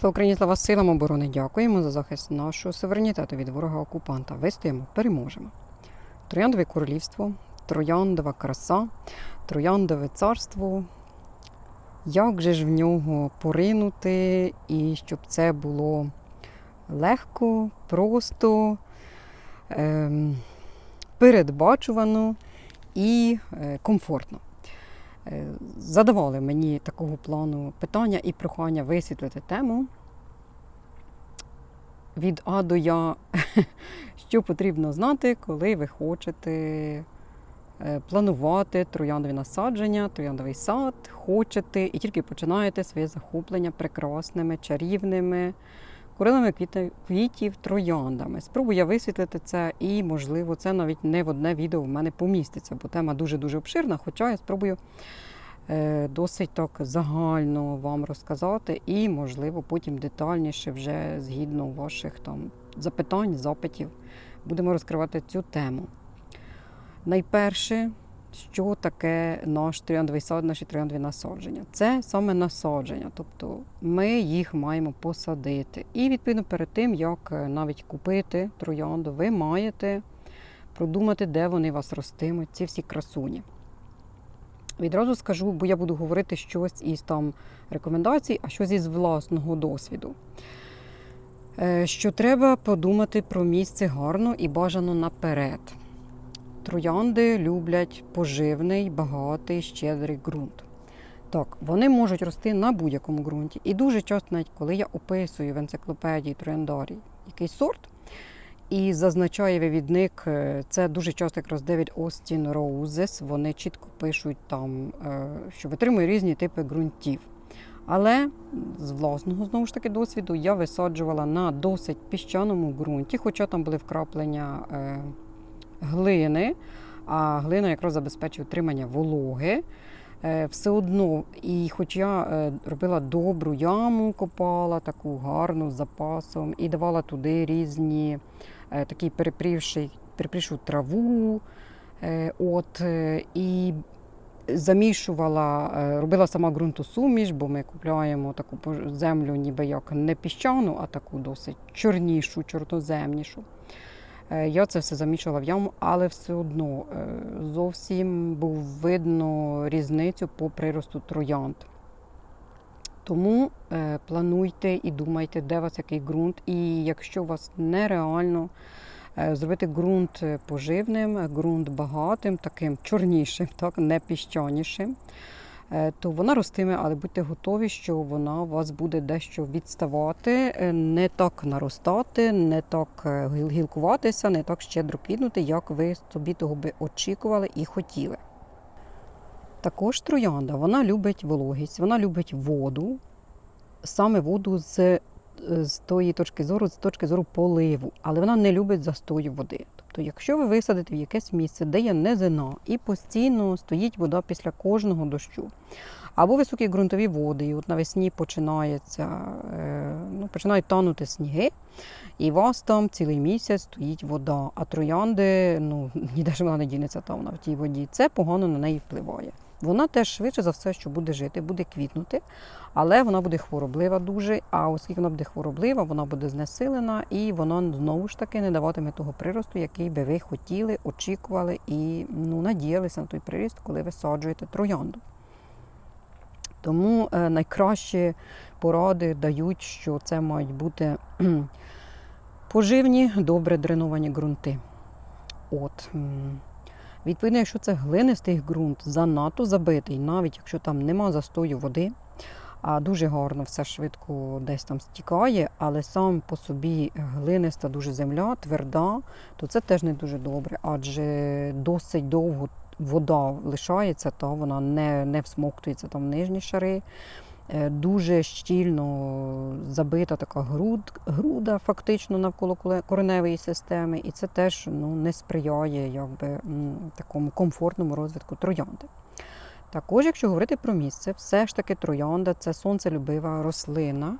Слава Україні, слава силам оборони. Дякуємо за захист нашого суверенітету від ворога-окупанта. Вистоїмо, переможемо. Трояндове королівство, трояндова краса, трояндове царство. Як же ж в нього поринути, і щоб це було легко, просто, ем, передбачувано і е, комфортно. Е, Задавали мені такого плану питання і прохання висвітлити тему. Від А до Я, що потрібно знати, коли ви хочете е, планувати трояндові насадження, трояндовий сад, хочете і тільки починаєте своє захоплення прекрасними, чарівними курилами квіти- квітів трояндами. Спробую я висвітлити це, і, можливо, це навіть не в одне відео в мене поміститься, бо тема дуже-дуже обширна. Хоча я спробую е, досить так загально вам розказати, і, можливо, потім детальніше, вже згідно ваших там запитань, запитів, будемо розкривати цю тему. Найперше, що таке наш трояндовий сад, наші трояндові насадження? Це саме насадження, тобто ми їх маємо посадити. І відповідно перед тим, як е, навіть купити троянду, ви маєте продумати, де вони вас ростимуть, ці всі красуні. Відразу скажу, бо я буду говорити щось із там рекомендацій, а щось із власного досвіду. Е, Що треба подумати про місце гарно і бажано наперед. Троянди люблять поживний, багатий, щедрий ґрунт. Так, вони можуть рости на будь-якому ґрунті. І дуже часто, навіть коли я описую в енциклопедії трояндарій якийсь сорт, і зазначає вивідник, е, це дуже часто якраз Девід Остін Роузес, вони чітко пишуть там, е, що витримує різні типи ґрунтів. Але з власного знову ж таки досвіду я висаджувала на досить піщаному ґрунті, хоча там були вкраплення е, глини, а глина якраз забезпечує утримання вологи. Е, Все одно, і хоч я е, робила добру яму, копала таку гарну з запасом, і давала туди різні е, такі перепрівшу траву. От, і замішувала, робила сама ґрунтосуміш, бо ми купляємо таку землю, ніби як не піщану, а таку досить чорнішу, чорноземнішу. Е, Я це все замішала в яму, але все одно е, зовсім був видно різницю по приросту троянд. Тому е, плануйте і думайте, де у вас який ґрунт. І якщо у вас нереально зробити ґрунт поживним, ґрунт багатим, таким чорнішим, так, не піщанішим, то вона ростиме, але будьте готові, що вона у вас буде дещо відставати, е, не так наростати, не так е, гілкуватися, не так щедро квітнути, як ви собі того би очікували і хотіли. Також троянда вона любить вологість, вона любить воду, саме воду з, з тої точки зору, з точки зору поливу, але вона не любить застою води. Тобто, якщо ви висадите в якесь місце, де є низина, і постійно стоїть вода після кожного дощу, або високі ґрунтові води, і от навесні починається, е, ну, починають танути сніги, і у вас там цілий місяць стоїть вода, а троянди, ну ніде ж вона не дінеться там в тій воді. Це погано на неї впливає. Вона теж швидше за все, що буде жити, буде квітнути, але вона буде хвороблива дуже. А оскільки вона буде хвороблива, вона буде знесилена і вона знову ж таки не даватиме того приросту, який би ви хотіли, очікували і ну, надіялися на той приріст, коли ви саджуєте троянду. Тому е, найкращі поради дають, що це мають бути поживні, добре дреновані ґрунти. От. Відповідно, якщо це глинистий ґрунт, занадто забитий, навіть якщо там нема застою води, а дуже гарно все швидко десь там стікає, але сам по собі глиниста дуже земля, тверда, то це теж не дуже добре, адже досить довго вода лишається, та вона не, не всмоктується там в нижні шари. Е, Дуже щільно забита така груд, груда фактично навколо кореневої системи, і це теж ну, не сприяє якби, такому комфортному розвитку троянди. Також, якщо говорити про місце, все ж таки троянда це сонцелюбива рослина,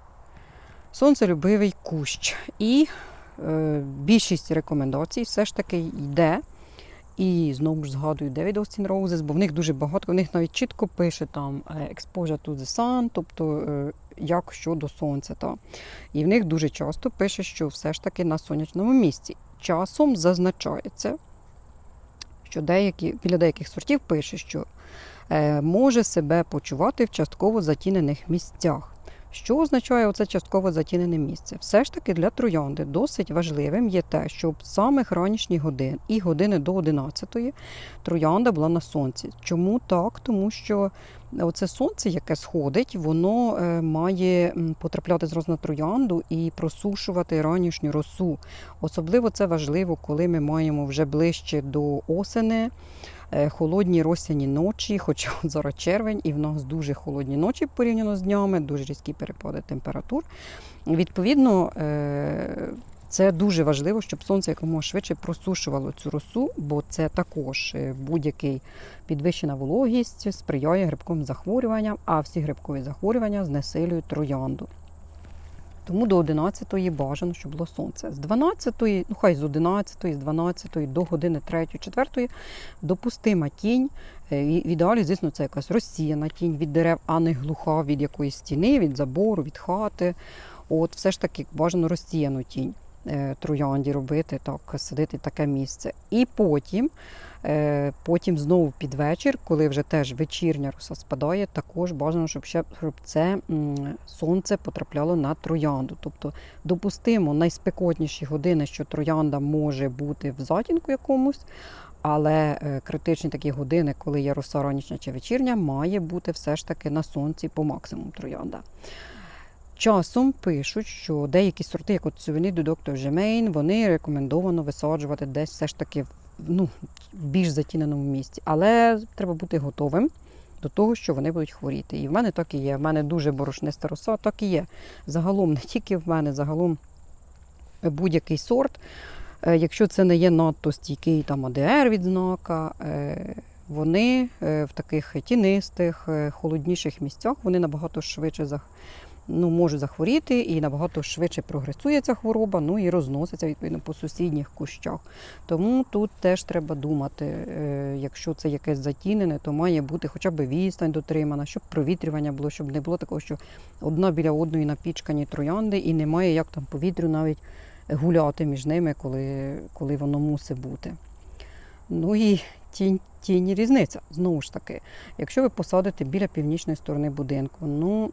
сонцелюбивий кущ. І е, більшість рекомендацій все ж таки йде. І знову ж згадую David Austin Roses, бо в них дуже багато, в них навіть чітко пише там е, exposure to the sun, тобто е, як щодо сонця. Та. І в них дуже часто пише, що все ж таки на сонячному місці. Часом зазначається, що деякі, біля деяких сортів пише, що е, може себе почувати в частково затінених місцях. Що означає оце частково затінене місце? Все ж таки для троянди досить важливим є те, щоб з самих ранішніх годин і години до 11 троянда була на сонці. Чому так? Тому що оце сонце, яке сходить, воно е, має потрапляти зразу на троянду і просушувати ранішню росу. Особливо це важливо, коли ми маємо вже ближче до осени. Е, Холодні росяні ночі, хоча от зараз червень, і в нас дуже холодні ночі порівняно з днями, дуже різкі перепади температур. Відповідно, е, це дуже важливо, щоб сонце якомога швидше просушувало цю росу, бо це також е, будь-який підвищена вологість сприяє грибковим захворюванням, а всі грибкові захворювання знесилюють троянду. Тому до 11-ї бажано, щоб було сонце. З 12-ї, ну хай з 11-ї, з 12-ї до години 3-4 допустима тінь. Е, В ідеалі, звісно, це якась розсіяна тінь від дерев, а не глуха від якоїсь стіни, від забору, від хати. От все ж таки бажано розсіяну тінь троянді робити, так, садити таке місце. І потім, е, потім знову під вечір, коли вже теж вечірня роса спадає, також бажано, щоб ще щоб це сонце потрапляло на троянду. Тобто допустимо найспекотніші години, що троянда може бути в затінку якомусь. Але е, критичні такі години, коли є роса ранішня чи вечірня, має бути все ж таки на сонці по максимуму троянда. Часом пишуть, що деякі сорти, як от сувені до доктор Жемейн, вони рекомендовано висаджувати десь все ж таки в- ну, більш затіненому місці. Але треба бути готовим до того, що вони будуть хворіти. І в мене так і є. В мене дуже борошниста роса, так і є. Загалом, не тільки в мене, загалом будь-який сорт. Е, Якщо це не є надто стійкий там АДР відзнака, е, вони е, в таких тінистих, холодніших місцях вони набагато швидше зах... ну, можуть захворіти і набагато швидше прогресує ця хвороба, ну і розноситься відповідно по сусідніх кущах. Тому тут теж треба думати, е, якщо це якесь затінене, то має бути хоча б відстань дотримана, щоб провітрювання було, щоб не було такого, що одна біля одної напічкані троянди, і немає як там повітрю навіть гуляти між ними, коли, коли воно мусить бути. Ну і тінь, тінь різниця. Знову ж таки, якщо ви посадите біля північної сторони будинку, ну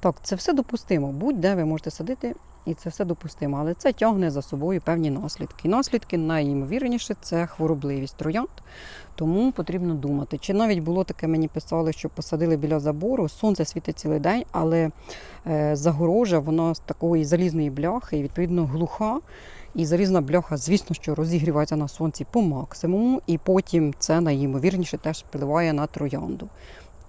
так, це все допустимо. Будь-де ви можете садити, і це все допустимо. Але це тягне за собою певні наслідки. Наслідки найімовірніше це хворобливість троянд. Тому потрібно думати. Чи навіть було таке, мені писали, що посадили біля забору, сонце світить цілий день, але е, загорожа, вона з такої залізної бляхи, і відповідно глуха. І залізна бляха, звісно, що розігрівається на сонці по максимуму, і потім це найімовірніше теж впливає на троянду.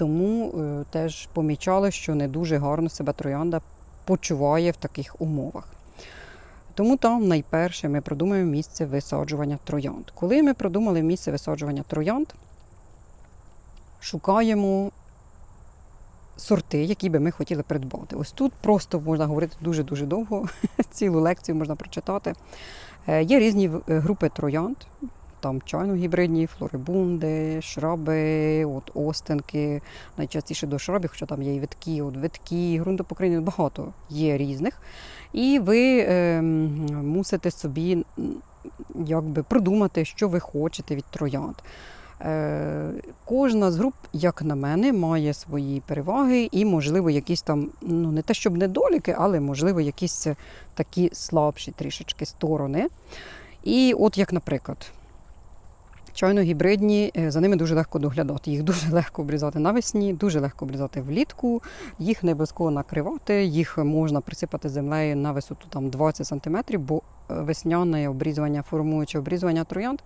Тому е, теж помічали, що не дуже гарно себе троянда почуває в таких умовах. Тому там найперше ми продумаємо місце висаджування троянд. Коли ми продумали місце висаджування троянд, шукаємо сорти, які би ми хотіли придбати. Ось тут просто можна говорити дуже-дуже довго, цілу лекцію можна прочитати. Е, Є різні е, групи троянд, там чайно-гібридні, флорибунди, шраби, от остенки, найчастіше до шрабів, хоча там є і витки, от витки, ґрунтопокривні, багато є різних. І ви е, мусите собі якби продумати, що ви хочете від троянд. Е, Кожна з груп, як на мене, має свої переваги і, можливо, якісь там, ну не те, щоб недоліки, але можливо, якісь такі слабші трішечки сторони. І от як, наприклад, чайно-гібридні, е, за ними дуже легко доглядати. Їх дуже легко обрізати навесні, дуже легко обрізати влітку, їх не обов'язково накривати, їх можна присипати землею на висоту там 20 см, бо е, весняне обрізування, формуюче обрізування троянд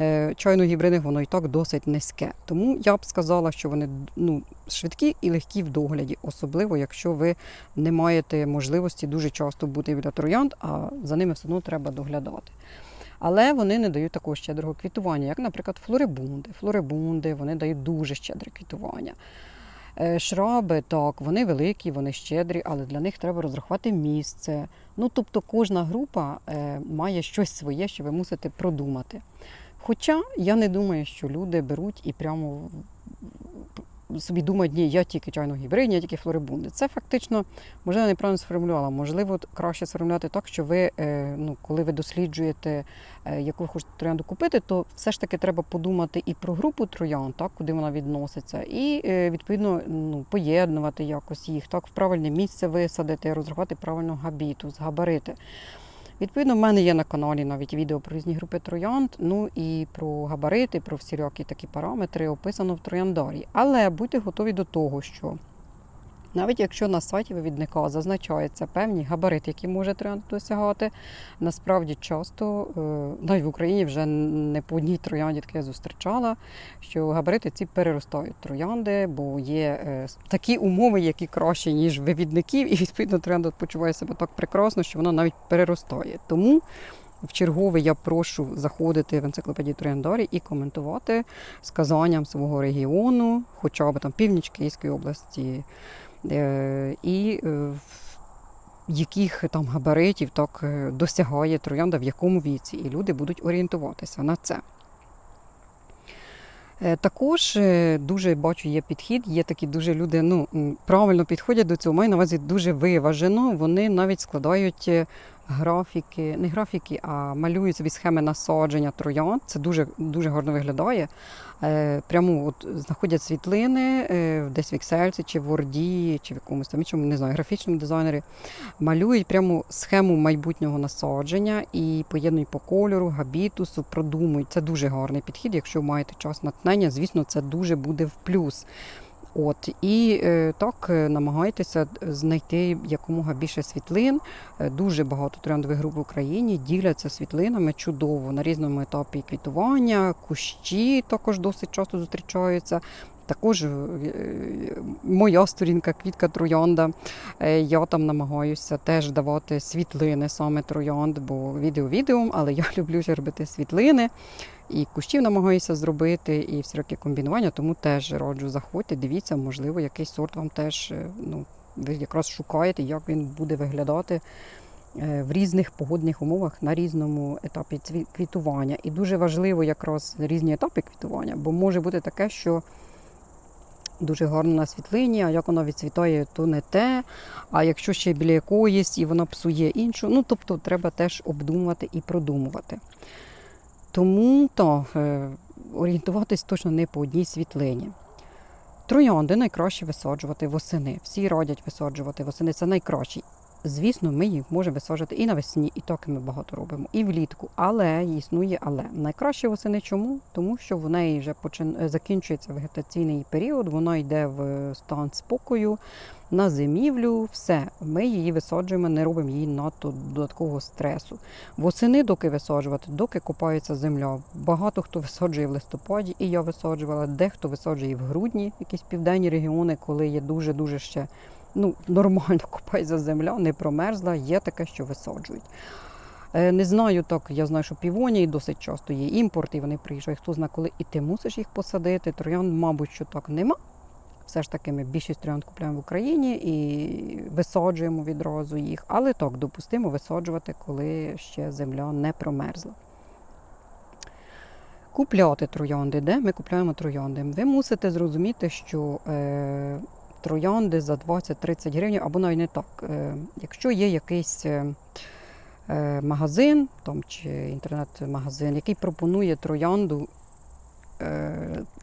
е, чайно-гібридних воно і так досить низьке. Тому я б сказала, що вони ну, швидкі і легкі в догляді, особливо якщо ви не маєте можливості дуже часто бути біля троянд, а за ними все одно треба доглядати. Але вони не дають такого щедрого квітування, як, наприклад, флорибунди. Флорибунди вони дають дуже щедре квітування. Е, Шраби, так, вони великі, вони щедрі, але для них треба розрахувати місце. Ну, тобто кожна група е, має щось своє, що ви мусите продумати. Хоча я не думаю, що люди беруть і прямо собі думають, ні, я тільки чайно гібридні, я тільки флорибунди. Це фактично, можливо, неправильно сформулювала. Можливо, краще сформулювати так, що ви, е, ну, коли ви досліджуєте, е, яку ви хочете троянду купити, то все ж таки треба подумати і про групу троян, так, куди вона відноситься, і е, відповідно ну, поєднувати якось їх, так, в правильне місце висадити, розрахувати правильно габітус, габарити. Відповідно, в мене є на каналі навіть відео про різні групи троянд, ну і про габарити, про всілякі такі параметри описано в трояндарі. Але будьте готові до того, що навіть якщо на сайті вивідника зазначаються певні габарити, які може троянд досягати, насправді часто, е, навіть в Україні вже не по одній троянді таке зустрічала, що габарити ці переростають троянди, бо є е, такі умови, які кращі, ніж вивідників, і відповідно троянда почуває себе так прекрасно, що вона навіть переростає. Тому в чергове я прошу заходити в енциклопедію Трояндарі і коментувати сказанням свого регіону, хоча б там північ Київської області, і е, яких там габаритів так е, досягає троянда, в якому віці, і люди будуть орієнтуватися на це. Е, Також е, дуже бачу, є підхід, є такі дуже люди ну, правильно підходять до цього. Маю на увазі дуже виважено. Вони навіть складають е, графіки, не графіки, а малюють собі схеми насадження троянд. Це дуже, дуже гарно виглядає. Е, Прямо от знаходять світлини е, десь в Excel чи в Word, чи в якомусь там іншому, не знаю, графічному дизайнері. Малюють прямо схему майбутнього насадження і поєднують по кольору, габітусу, продумують. Це дуже гарний підхід. Якщо маєте час натхнення, звісно, це дуже буде в плюс. От і е, так е, намагайтеся знайти якомога більше світлин. Е, Дуже багато трендових груп в Україні діляться світлинами чудово на різному етапі квітування, кущі також досить часто зустрічаються. Також моя сторінка Квітка Троянда. Я там намагаюся теж давати світлини саме троянд, бо відео відео, але я люблю ще робити світлини. І кущів намагаюся зробити, і всілякі комбінування, тому теж раджу заходьте, дивіться, можливо, якийсь сорт вам теж е, ну, ви якраз шукаєте, як він буде виглядати е, в різних погодних умовах на різному етапі квітування. І дуже важливо якраз різні етапи квітування, бо може бути таке, що дуже гарно на світлині, а як вона відцвітає, то не те. А якщо ще біля якоїсь і вона псує іншу, ну тобто треба теж обдумувати і продумувати. Тому то, е, орієнтуватись точно не по одній світлині. Троянди найкраще висаджувати восени. Всі радять висаджувати восени. Це найкраще. Звісно, ми їх можемо висаджувати і навесні, і так ми багато робимо, і влітку. Але існує але. Найкраще восени чому? Тому що в неї вже почин... е, закінчується вегетаційний період, вона йде в стан спокою, на зимівлю, все. Ми її висаджуємо, не робимо їй надто додаткового стресу. Восени, доки висаджувати, доки копається земля. Багато хто висаджує в листопаді, і я висаджувала, дехто висаджує в грудні, якісь південні регіони, коли є дуже-дуже ще ну, нормально копається земля, не промерзла, є таке, що висаджують. Е, Не знаю, так я знаю, що півонії досить часто є імпорт, і вони приїжджають, хто знає, коли і ти мусиш їх посадити. Троян, мабуть, що так нема. Все ж таки, ми більшість троянд купуємо в Україні і висаджуємо відразу їх. Але так, допустимо висаджувати, коли ще земля не промерзла. Купляти троянди, де ми купляємо троянди? Ви мусите зрозуміти, що е, троянди за 20-30 гривень, або навіть не так. Е, якщо є якийсь е, е, магазин там, чи інтернет-магазин, який пропонує троянду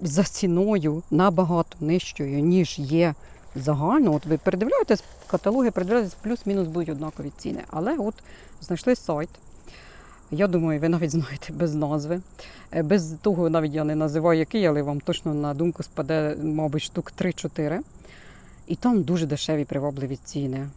за ціною набагато нижчою, ніж є загально. От ви передивляєтесь каталоги, передивляєтесь, плюс-мінус будуть однакові ціни. Але от знайшли сайт. Я думаю, ви навіть знаєте без назви. Без того навіть я не називаю який, але вам точно на думку спаде, мабуть, штук 3-4. І там дуже дешеві привабливі ціни.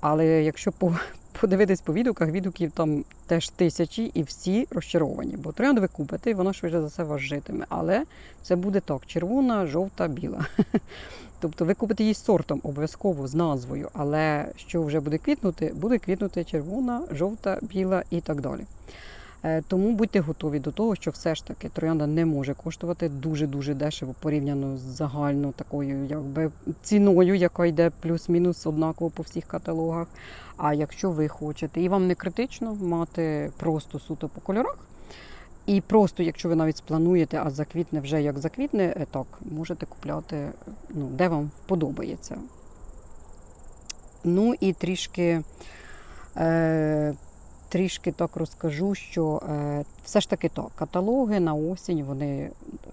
Але якщо по, подивитись по відгуках, відгуків там теж тисячі і всі розчаровані. Бо троянду ви купите, і воно швидше за все вас житиме. Але це буде так: червона, жовта, біла. Тобто ви купите її сортом обов'язково з назвою, але що вже буде квітнути, буде квітнути червона, жовта, біла і так далі. Е, Тому будьте готові до того, що все ж таки троянда не може коштувати дуже-дуже дешево порівняно з загальною такою якби, ціною, яка йде плюс-мінус однаково по всіх каталогах. А якщо ви хочете, і вам не критично мати просто суто по кольорах, І просто, якщо ви навіть сплануєте, а заквітне вже як заквітне, е, так, можете купляти, ну, де вам подобається. Ну і трішки, е, трішки так розкажу, що е, все ж таки так, каталоги на осінь вони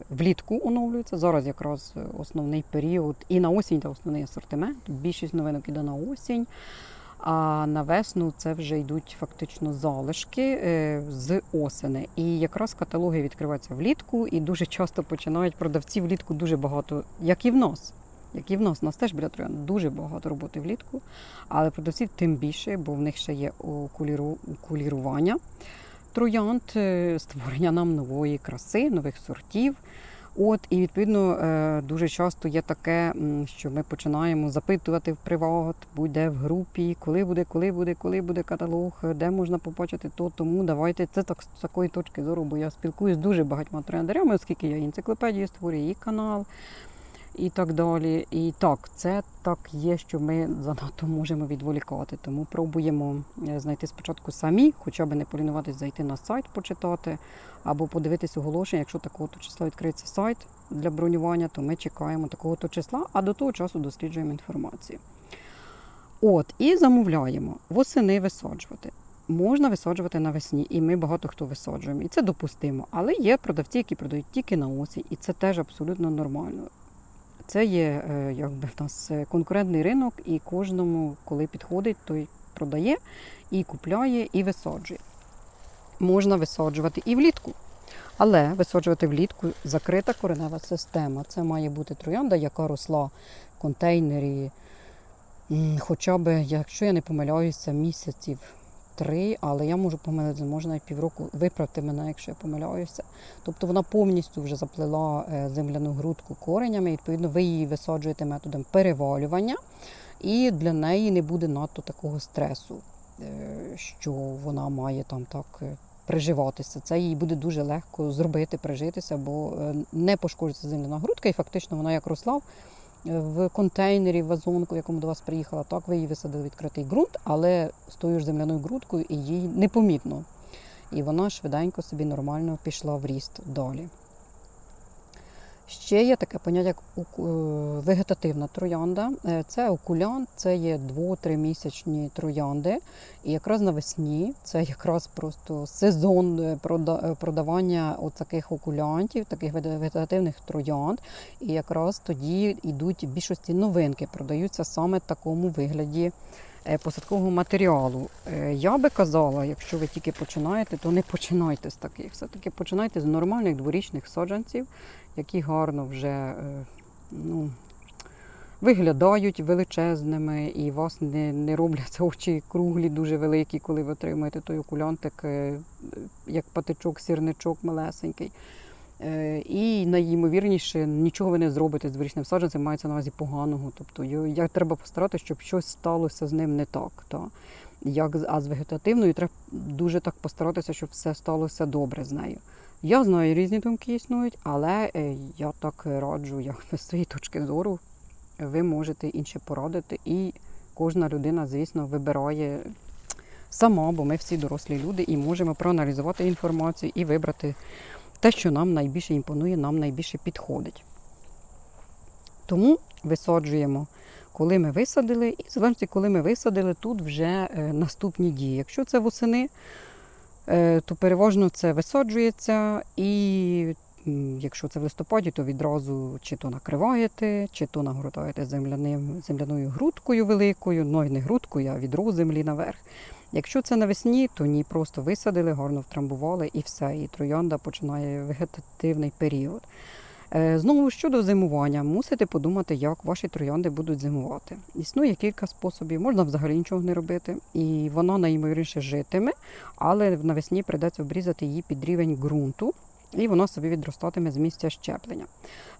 влітку оновлюються. Зараз якраз основний період. І на осінь це основний асортимент. Більшість новинок іде на осінь. А на весну це вже йдуть фактично залишки е, з осени. І якраз каталоги відкриваються влітку, і дуже часто починають продавці влітку дуже багато, як і в нас. Як і в нас, у нас теж біля троян дуже багато роботи влітку, але продавців тим більше, бо в них ще є окулірування троянд, е, створення нам нової краси, нових сортів. От, і відповідно е, дуже часто є таке, що ми починаємо запитувати в приват, буде в групі, коли буде, коли буде, коли буде каталог, де можна побачити то. Тому давайте це так з такої точки зору, бо я спілкуюся з дуже багатьма тренерами, оскільки я енциклопедію створюю, і канал, і так далі. І так, це так є, що ми занадто можемо відволікати. Тому пробуємо е, знайти спочатку самі, хоча б не полінуватись зайти на сайт, почитати, або подивитись оголошення. Якщо такого то числа відкриється сайт для бронювання, то ми чекаємо такого то числа, а до того часу досліджуємо інформацію. От, і замовляємо восени висаджувати. Можна висаджувати навесні, і ми багато хто висаджуємо. І це допустимо. Але є продавці, які продають тільки на осінь, і це теж абсолютно нормально. Це є е, якби в нас е, конкурентний ринок, і кожному, коли підходить, той продає і купляє, і висаджує. Можна висаджувати і влітку. Але висаджувати влітку закрита коренева система. Це має бути троянда, яка росла в контейнері, хоча б, якщо я не помиляюся, місяців три, але я можу помилитися, може навіть півроку. Виправте мене, якщо я помиляюся. Тобто вона повністю вже заплела е, земляну грудку коренями, і, відповідно, ви її висаджуєте методом перевалювання, і для неї не буде надто такого стресу, е, що вона має там так. е, Приживатися, це їй буде дуже легко зробити, прижитися, бо не пошкоджується земляна грудка, і фактично вона як росла в контейнері, в вазонку, в якому до вас приїхала, так ви її висадили відкритий ґрунт, але з тою ж земляною ґрунткою і їй непомітно. І вона швиденько собі нормально пішла в ріст далі. Ще є таке поняття, як е, вегетативна троянда. Е, Це окулянт, це є 2-3 місячні троянди. І якраз навесні це якраз просто сезон е, прода- продавання от таких окулянтів, таких вегетативних троянд. І якраз тоді йдуть більшості новинки, продаються саме в такому вигляді посадкового матеріалу. Е, Я би казала, якщо ви тільки починаєте, то не починайте з таких. Все-таки починайте з нормальних дворічних саджанців, які гарно вже е, ну, виглядають величезними і вас не, не робляться очі круглі, дуже великі, коли ви отримуєте той окулянтик, е, як патичок, сірничок малесенький. Е, І найімовірніше нічого ви не зробите з дворічним саджанцем, мається на увазі поганого. Тобто як треба постаратися, щоб щось сталося з ним не так. Та? Як, а з вегетативною треба дуже так постаратися, щоб все сталося добре з нею. Я знаю, різні думки існують, але е, я так раджу, як з своєї точки зору, ви можете інше порадити. І кожна людина, звісно, вибирає сама, бо ми всі дорослі люди і можемо проаналізувати інформацію і вибрати те, що нам найбільше імпонує, нам найбільше підходить. Тому висаджуємо, коли ми висадили, і в коли ми висадили, тут вже е, наступні дії. Якщо це восени, е, то переважно це висаджується, і якщо це в листопаді, то відразу чи то накриваєте, чи то нагортаєте земляною грудкою великою, ну і не грудкою, а відро землі наверх. Якщо це навесні, то ні, просто висадили, гарно втрамбували і все. І троянда починає вегетативний період. Е, Знову щодо зимування, мусите подумати, як ваші троянди будуть зимувати. Існує кілька способів, можна взагалі нічого не робити, і вона найімовірніше житиме, але навесні прийдеться обрізати її під рівень ґрунту, і вона собі відростатиме з місця щеплення.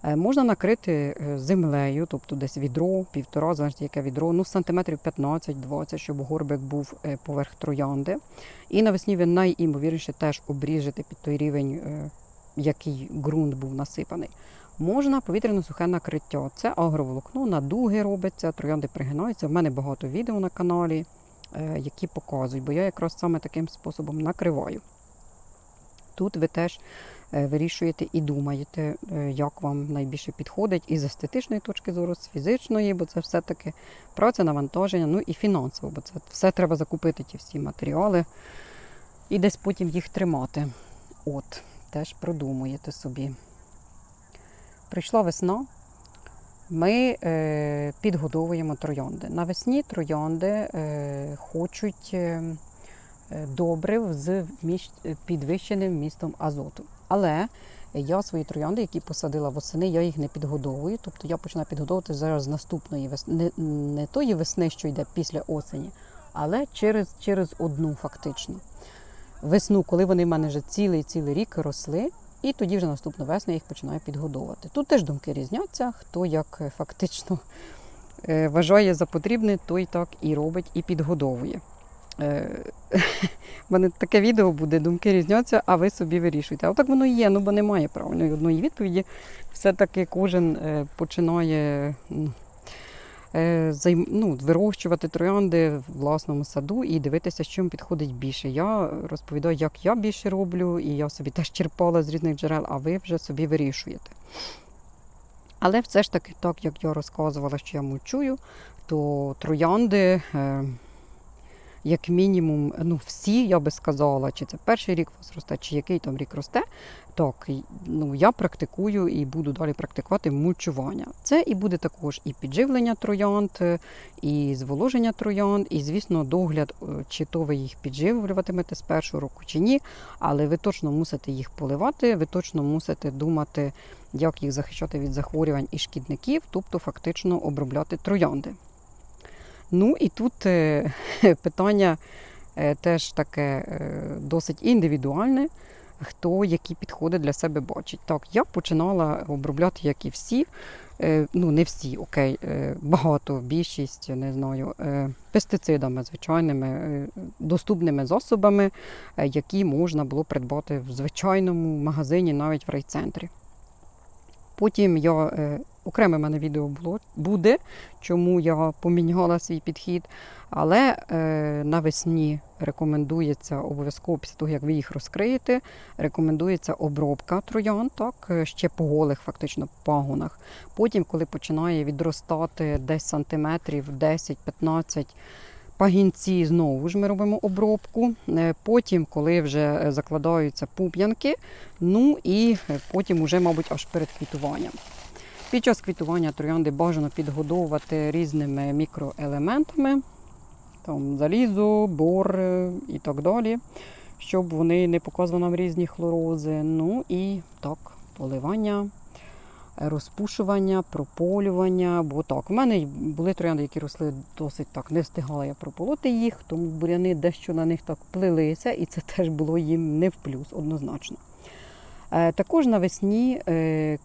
Е, Можна накрити е, землею, тобто десь відро, півтора, залежить яке відро, ну сантиметрів 15-20, щоб горбик був е, поверх троянди. І навесні ви найімовірніше теж обріжете під той рівень, який ґрунт був насипаний. Можна повітряно-сухе накриття. Це агроволокно, на дуги робиться, троянди пригинаються. В мене багато відео на каналі, які показують, бо я якраз саме таким способом накриваю. Тут ви теж вирішуєте і думаєте, е, як вам найбільше підходить і з естетичної точки зору, з фізичної, бо це все-таки праця, навантаження, ну і фінансово, бо це все треба закупити, ті всі матеріали і десь потім їх тримати. От, теж продумуєте собі. Прийшла весна, ми е, підгодовуємо троянди. Навесні троянди е, хочуть е, е, добрив з підвищеним вмістом азоту. Але я свої троянди, які посадила восени, я їх не підгодовую. Тобто я починаю підгодовувати зараз з наступної весни, не, не тої весни, що йде після осені, але через, через одну фактично. Весну, коли вони в мене вже цілий цілий рік росли, і тоді вже наступну весну я їх починаю підгодовувати. Тут теж думки різняться, хто як е, фактично е, вважає за потрібне, той так і робить, і підгодовує. Е, У мене таке відео буде, думки різняться, а ви собі вирішуєте. А так воно і є, ну бо немає правильної одної відповіді. Все-таки кожен е, починає е, ну, вирощувати троянди в власному саду і дивитися, що їм підходить більше. Я розповідаю, як я більше роблю, і я собі теж черпала з різних джерел, а ви вже собі вирішуєте. Але все ж таки, так як я розказувала, що я мульчую, то троянди, е, як мінімум, ну всі, я би сказала, чи це перший рік вас росте, чи який там рік росте, так, ну, я практикую і буду далі практикувати мульчування. Це і буде також і підживлення троянд, е, і зволоження троянд, і, звісно, догляд, е, чи то ви їх підживлюватимете з першого року, чи ні. Але ви точно мусите їх поливати, ви точно мусите думати, як їх захищати від захворювань і шкідників, тобто фактично обробляти троянди. Ну і тут е, питання е, теж таке е, досить індивідуальне, хто які підходи для себе бачить. Так, я починала обробляти, як і всі. Ну, не всі, окей, багато, більшість, не знаю, пестицидами, звичайними, доступними засобами, які можна було придбати в звичайному магазині, навіть в райцентрі. Потім я окреме мене відео було буде, чому я поміняла свій підхід. Але е, навесні рекомендується обов'язково після того, як ви їх розкриєте, рекомендується обробка троян, так, е, ще по голих фактично пагонах. Потім, коли починає відростати десь сантиметрів 10-15 пагінці, знову ж ми робимо обробку. Е, Потім, коли вже е, закладаються пуп'янки, ну і потім уже, мабуть, аж перед квітуванням. Під час квітування троянди бажано підгодовувати різними мікроелементами, там залізо, бор е, і так далі, щоб вони не показували нам різні хлорози. Ну і так, поливання, розпушування, прополювання. Бо так, у мене були троянди, які росли досить так, не встигала я прополоти їх, тому буряни дещо на них так плелися, і це теж було їм не в плюс, однозначно. Е, Також навесні е,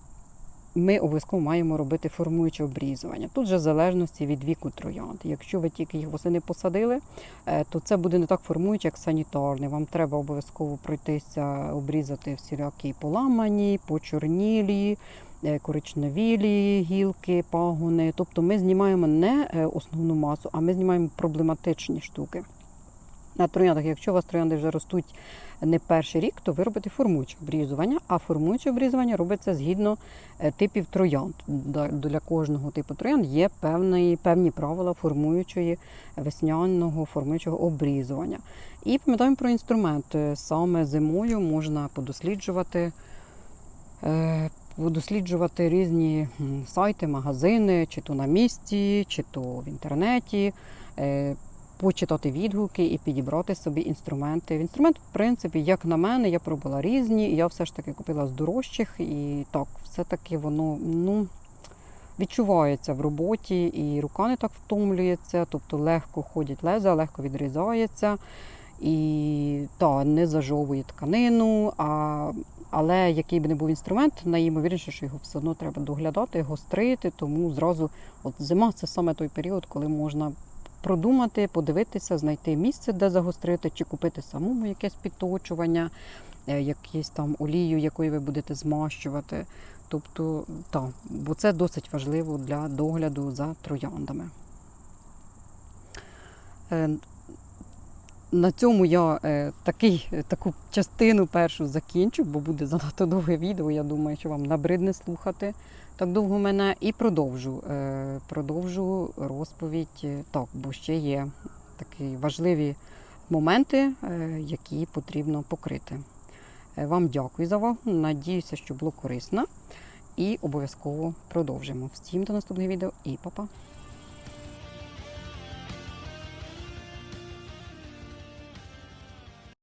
ми обов'язково маємо робити формуюче обрізування. Тут же в залежності від віку троянд. Якщо ви тільки їх восени посадили, е, то це буде не так формуюче, як санітарний. Вам треба обов'язково пройтися, обрізати всілякі поламані, почорнілі, е, коричневілі гілки, пагони. Тобто ми знімаємо не е, основну масу, а ми знімаємо проблематичні штуки. На трояндах, якщо у вас троянди вже ростуть не перший рік, то ви робите формуюче обрізування, а формуюче обрізування робиться згідно е, типів троянд. Для кожного типу троянд є певні, певні правила формуючої весняного формуючого обрізування. І пам'ятаємо про інструмент. Е, Саме зимою можна подосліджувати. е, Досліджувати різні сайти, магазини, чи то на місці, чи то в інтернеті, е, почитати відгуки і підібрати собі інструменти. Інструмент, в принципі, як на мене, я пробувала різні, і я все ж таки купила з дорожчих, і так, все-таки воно ну, відчувається в роботі, і рука не так втомлюється, тобто легко ходять леза, легко відрізається. І та, не зажовує тканину, а, але який би не був інструмент, найімовірніше, що його все одно треба доглядати, гострити, тому зразу от зима це саме той період, коли можна продумати, подивитися, знайти місце, де загострити, чи купити самому якесь підточування, е, якусь там олію, якою ви будете змащувати. Тобто, так, бо це досить важливо для догляду за трояндами. Е, на цьому я е, такий, таку частину першу закінчу, бо буде занадто довге відео. Я думаю, що вам набридне слухати так довго мене. І продовжу. Е, продовжу розповідь е, так, бо ще є такі важливі моменти, е, які потрібно покрити. Вам дякую за увагу. Надіюся, що було корисно. І обов'язково продовжимо. Всім до наступного відео і па-па!